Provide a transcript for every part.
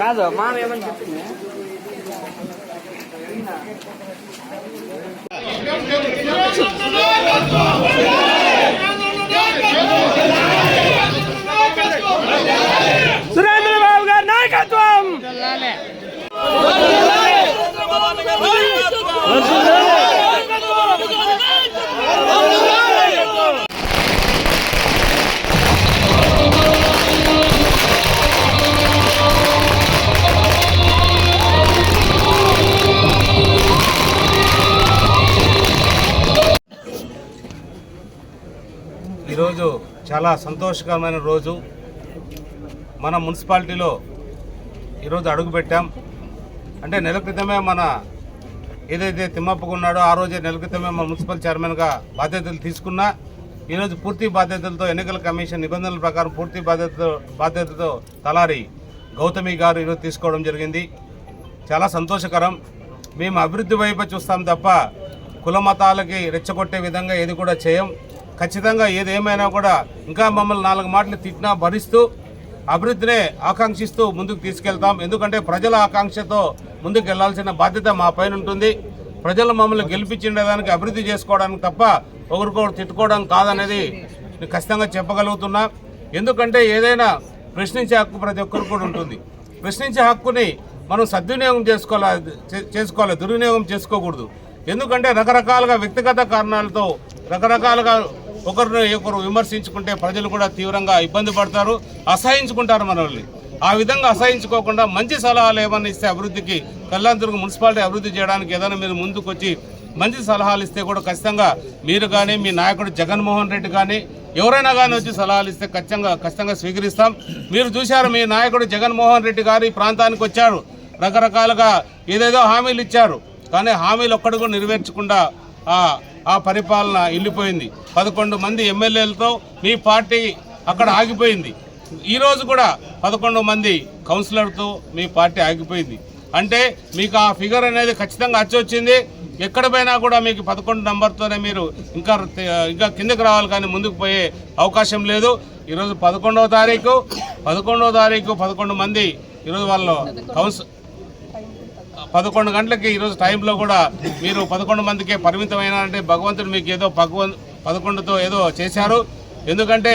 కాదు మామ ఏమని చెప్పింది? సురేంద్ర చాలా సంతోషకరమైన రోజు. మన మున్సిపాలిటీలో ఈరోజు అడుగుపెట్టాం అంటే నెల క్రితమే మన ఏదైతే తిమ్మప్పకు ఉన్నాడో ఆ రోజే నెల క్రితమే మన మున్సిపల్ చైర్మన్గా బాధ్యతలు తీసుకున్నా ఈరోజు పూర్తి బాధ్యతలతో ఎన్నికల కమిషన్ నిబంధనల ప్రకారం పూర్తి బాధ్యతతో బాధ్యతతో తలారి గౌతమి గారు ఈరోజు తీసుకోవడం జరిగింది. చాలా సంతోషకరం. మేము అభివృద్ధి వైపు చూస్తాం తప్ప కుల మతాలకి రెచ్చగొట్టే విధంగా ఏది కూడా చేయం. ఖచ్చితంగా ఏదేమైనా కూడా ఇంకా మమ్మల్ని నాలుగు మాటలు తిట్టినా భరిస్తూ అభివృద్ధినే ఆకాంక్షిస్తూ ముందుకు తీసుకెళ్తాం. ఎందుకంటే ప్రజల ఆకాంక్షతో ముందుకు వెళ్ళాల్సిన బాధ్యత మా పైన ఉంటుంది. ప్రజలు మమ్మల్ని గెలిపించేదానికి అభివృద్ధి చేసుకోవడానికి తప్ప ఒకరికొకరు తిట్టుకోవడం కాదనేది నేను ఖచ్చితంగా చెప్పగలుగుతున్నా. ఎందుకంటే ఏదైనా ప్రశ్నించే హక్కు ప్రతి ఒక్కరికి కూడా ఉంటుంది. ప్రశ్నించే హక్కుని మనం సద్వినియోగం చేసుకోవాలి చే- చేసుకోవాలి దుర్వినియోగం చేసుకోకూడదు. ఎందుకంటే రకరకాలుగా వ్యక్తిగత కారణాలతో రకరకాలుగా ఒకరిని ఒకరు విమర్శించుకుంటే ప్రజలు కూడా తీవ్రంగా ఇబ్బంది పడతారు అసహించుకుంటారు మనల్ని. ఆ విధంగా అసహించుకోకుండా మంచి సలహాలు ఏమన్నా ఇస్తే అభివృద్ధికి కళ్యాణదుర్గ మున్సిపాలిటీ అభివృద్ధి చేయడానికి ఏదైనా మీరు ముందుకొచ్చి మంచి సలహాలు ఇస్తే కూడా ఖచ్చితంగా మీరు కానీ మీ నాయకుడు జగన్మోహన్ రెడ్డి కానీ ఎవరైనా కానీ వచ్చి సలహాలు ఇస్తే ఖచ్చితంగా ఖచ్చితంగా స్వీకరిస్తాం. మీరు చూశారు మీ నాయకుడు జగన్మోహన్ రెడ్డి గారు ఈ ప్రాంతానికి వచ్చారు. రకరకాలుగా ఏదేదో హామీలు ఇచ్చారు. కానీ హామీలు ఒక్కడు కూడా నెరవేర్చకుండా ఆ పరిపాలన వెళ్ళిపోయింది. పదకొండు మంది ఎమ్మెల్యేలతో మీ పార్టీ అక్కడ ఆగిపోయింది. ఈరోజు కూడా పదకొండు మంది కౌన్సిలర్తో మీ పార్టీ ఆగిపోయింది. అంటే మీకు ఆ ఫిగర్ అనేది ఖచ్చితంగా వచ్చింది. ఎక్కడ పోయినా కూడా మీకు పదకొండు నెంబర్తోనే మీరు ఇంకా ఇంకా కిందకి రావాలి కానీ ముందుకు పోయే అవకాశం లేదు. ఈరోజు పదకొండవ తారీఖు పదకొండవ తారీఖు పదకొండు మంది ఈరోజు వాళ్ళు కౌన్సిల్ పదకొండు గంటలకి ఈరోజు టైంలో కూడా మీరు పదకొండు మందికే పరిమితమైన అంటే భగవంతుడు మీకు ఏదో భగవంత్ పదకొండుతో ఏదో చేశారు. ఎందుకంటే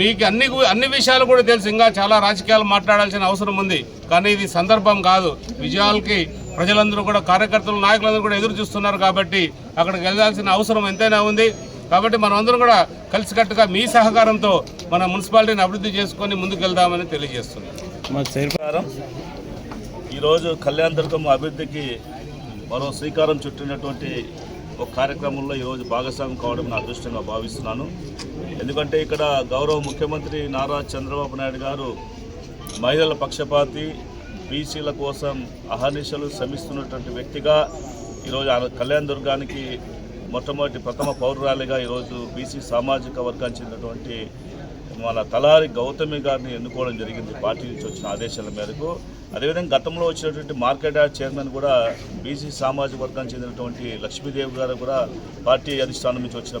మీకు అన్ని అన్ని విషయాలు కూడా తెలుసు. ఇంకా చాలా రాజకీయాలు మాట్లాడాల్సిన అవసరం ఉంది. కానీ ఇది సందర్భం కాదు. విజయాలకి ప్రజలందరూ కూడా కార్యకర్తలు నాయకులందరూ కూడా ఎదురు చూస్తున్నారు కాబట్టి అక్కడికి వెళ్ళాల్సిన అవసరం ఎంతైనా ఉంది. కాబట్టి మనమందరం కూడా కలిసికట్టుగా మీ సహకారంతో మన మున్సిపాలిటీని అభివృద్ధి చేసుకొని ముందుకు వెళ్దామని తెలియజేస్తున్నాం ఈరోజు కళ్యాణ దుర్గం అభివృద్ధికి మరో శ్రీకారం చుట్టినటువంటి ఒక కార్యక్రమంలో ఈరోజు భాగస్వామ్యం కావడం నా అదృష్టంగా భావిస్తున్నాను. ఎందుకంటే ఇక్కడ గౌరవ ముఖ్యమంత్రి నారా చంద్రబాబు నాయుడు గారు మహిళల పక్షపాతి బీసీల కోసం అహర్నిశలు శ్రమిస్తున్నటువంటి వ్యక్తిగా ఈరోజు ఆ కళ్యాణ దుర్గానికి మొట్టమొదటి ప్రథమ పౌరురాలిగా ఈరోజు బీసీ సామాజిక వర్గానికి చెందినటువంటి మన తలారి గౌతమి గారిని ఎన్నుకోవడం జరిగింది. పార్టీ నుంచి వచ్చిన ఆదేశాల మేరకు అదేవిధంగా గతంలో వచ్చినటువంటి మార్కెట్ యార్డ్ చైర్మన్ కూడా బీసీ సామాజిక వర్గానికి చెందినటువంటి లక్ష్మీదేవి గారు కూడా పార్టీ అధిష్టానం నుంచి వచ్చిన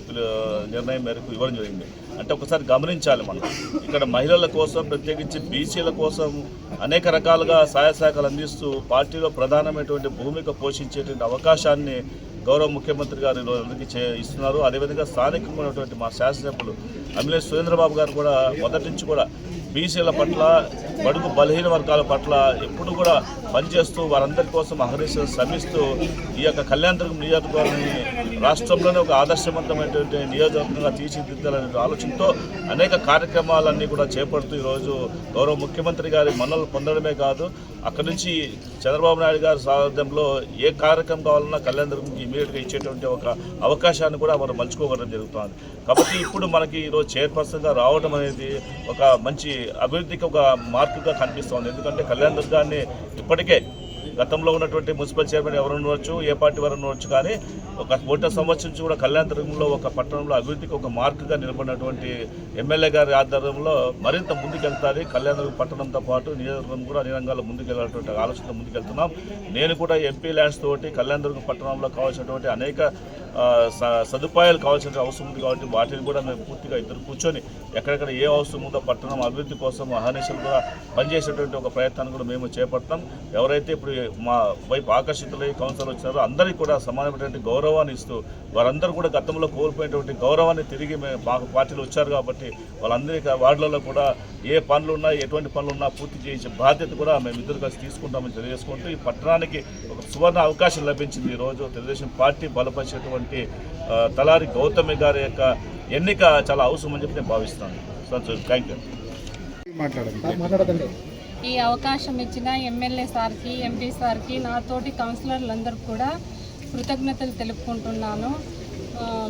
నిర్ణయం మేరకు ఇవ్వడం జరిగింది. అంటే ఒకసారి గమనించాలి మనం. ఇక్కడ మహిళల కోసం ప్రత్యేకించి బీసీల కోసం అనేక రకాలుగా సహాయ శాఖలు అందిస్తూ పార్టీలో ప్రధానమైనటువంటి భూమిక పోషించేటువంటి అవకాశాన్ని గౌరవ ముఖ్యమంత్రి గారు అందరికీ చే ఇస్తున్నారు. అదేవిధంగా స్థానికంగా ఉన్నటువంటి మా శాసనసభ్యులు అమిలే సురేంద్రబాబు గారు కూడా మొదటి నుంచి కూడా బీసీల పట్ల బడుగు బలహీన వర్గాల పట్ల ఎప్పుడు కూడా పనిచేస్తూ వారందరి కోసం అహర్నిశలు శ్రమిస్తూ ఈ యొక్క కళ్యాణదుర్గం నియోజకవర్గాన్ని రాష్ట్రంలోనే ఒక ఆదర్శవంతమైనటువంటి నియోజకవర్గంగా తీర్చిదిద్దాలనే ఆలోచనతో అనేక కార్యక్రమాలన్నీ కూడా చేపడుతూ ఈరోజు గౌరవ ముఖ్యమంత్రి గారి మన్నలు పొందడమే కాదు అక్కడి నుంచి చంద్రబాబు నాయుడు గారి సారథ్యంలో ఏ కార్యక్రమం కావాలన్నా కళ్యాణదుర్గంకి ఇమీడియట్గా ఇచ్చేటువంటి ఒక అవకాశాన్ని కూడా మనం మలుచుకోవడం జరుగుతుంది. కాబట్టి ఇప్పుడు మనకి ఈరోజు చైర్పర్సన్గా రావడం అనేది ఒక మంచి అభివృద్ధికి ఒక మార్పుగా కనిపిస్తోంది. ఎందుకంటే కళ్యాణ దుర్గాన్ని ఇప్పటికే గతంలో ఉన్నటువంటి మున్సిపల్ చైర్మన్ ఎవరు ఉండవచ్చు ఏ పార్టీ వారు ఉండవచ్చు కానీ ఒక ఒకటో సంవత్సరం కూడా కళ్యాణదుర్గంలో ఒక పట్టణంలో అభివృద్ధికి ఒక మార్కుగా నిలబడినటువంటి ఎమ్మెల్యే గారి ఆధ్వర్యంలో మరింత ముందుకెళ్తాది. కళ్యాణదుర్గం పట్టణంతో పాటు నియోజకవర్గం కూడా అన్ని రంగాల్లో ముందుకెళ్ళేటువంటి ఆలోచనతో ముందుకెళ్తున్నాం. నేను కూడా ఎంపీ ల్యాండ్స్ తోటి కళ్యాణదుర్గం పట్టణంలో కావాల్సినటువంటి అనేక సదుపాయాలు కావాల్సిన అవసరం ఉంది కాబట్టి వాటిని కూడా మేము పూర్తిగా ఇద్దరు కూర్చొని ఎక్కడెక్కడ ఏ అవసరం ఉందో పట్టణం అభివృద్ధి కోసం అహర్నిశలు కూడా పనిచేసేటువంటి ఒక ప్రయత్నాన్ని కూడా మేము చేపడతాం. ఎవరైతే ఇప్పుడు మా వైపు ఆకర్షితులై కౌన్సిలర్ వచ్చారో అందరికీ కూడా సమానమైనటువంటి గౌరవాన్ని ఇస్తూ వారందరూ కూడా గతంలో కోల్పోయినటువంటి గౌరవాన్ని తిరిగి మేము మాకు పార్టీలు వచ్చారు కాబట్టి వాళ్ళందరికీ వార్డులలో కూడా ఏ పనులు ఉన్నా ఎటువంటి పనులు ఉన్నా పూర్తి చేసే బాధ్యత కూడా మేము ఇద్దరు కలిసి తీసుకుంటామని తెలియజేసుకుంటూ ఈ పట్టణానికి ఒక సువర్ణ అవకాశం లభించింది ఈరోజు. తెలుగుదేశం పార్టీ బలపరిచేటువంటి ఆ, తలారి గౌతమి గారి యొక్క ఎన్నిక చాలా అవసరం అని చెప్పి నేను భావిస్తాను సంతోషం థ్యాంక్ యూ ఈ అవకాశం ఇచ్చిన ఎమ్మెల్యే సార్కి ఎంపీ సార్కి నాతోటి కౌన్సిలర్లందరికీ కూడా కృతజ్ఞతలు తెలుపుకుంటున్నాను.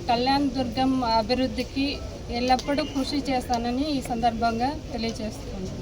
కళ్యాణ్ దుర్గం అభివృద్ధికి ఎల్లప్పుడూ కృషి చేస్తానని ఈ సందర్భంగా తెలియజేస్తున్నాను.